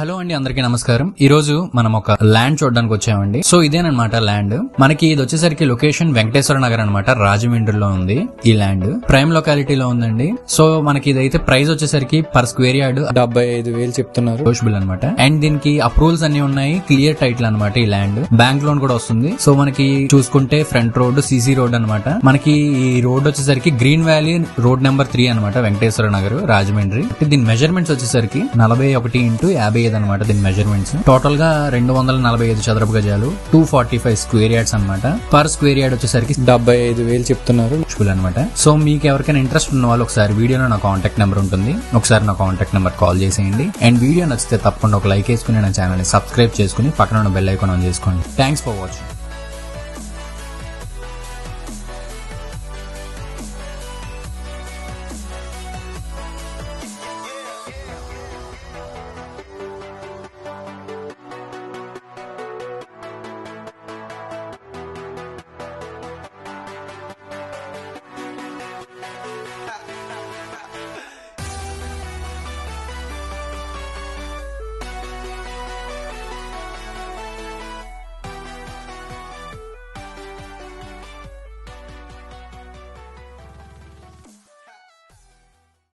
Hello అండి అందరికీ నమస్కారం. ఈ రోజు మనం ఒక ల్యాండ్ చూడడానికి వచ్చామండి. సో ఇదేనమాట ల్యాండ్. మనకి ఇది వచ్చేసరికి లొకేషన్ వెంకటేశ్వర నగర్ అనమాట రాజమండ్రిలో ఉంది ఈ ల్యాండ్. ప్రైమ్ లొకాలిటీలో ఉందండి. సో మనకి ఇదైతే ప్రైస్ వచ్చేసరికి పర్ స్క్వేర్ యార్డ్ డెబ్బై ఐదు వేలు చెప్తున్నారు. బిల్ అనమాట అండ్ దీనికి అప్రూవల్స్ అన్ని ఉన్నాయి. క్లియర్ టైటిల్ అనమాట ఈ ల్యాండ్. బ్యాంక్ లోన్ కూడా వస్తుంది. సో మనకి చూసుకుంటే ఫ్రంట్ రోడ్ సీసీ రోడ్ అనమాట మనకి ఈ రోడ్ వచ్చేసరికి green valley road number three అనమాట వెంకటేశ్వర నగర్ రాజమండ్రి. దీని మెజర్మెంట్స్ వచ్చేసరికి నలభై ఒకటి ఇంటూ యాభై ఐదు అనమాట దీని మెజర్మెంట్స్ టోటల్గా రెండు వందల నలభై ఐదు చదరపు గజాలు two forty five square yards అనమాట పర్ స్క్వేర్ యార్డ్ వచ్చేసరికి డెబ్బై ఐదు వేలు చెప్తున్నారు. అనమాట సో మీకు ఎవరికైనా ఇంట్రెస్ట్ ఉన్న వాళ్ళు ఒకసారి వీడియోలో నా కాంటాక్ట్ నెంబర్ ఉంటుంది. ఒకసారి నా కాంటాక్ట్ నెంబర్ కాల్ చేసేయండి. అండ్ వీడియో నచ్చితే తప్పకుండా ఒక లైక్ వేసుకుని నా ఛానల్ని సబ్స్క్రైబ్ చేసుకుని పక్కన ఉన్న బెల్ ఐకాన్ ఆన్ చేసుకోండి. Thanks for watching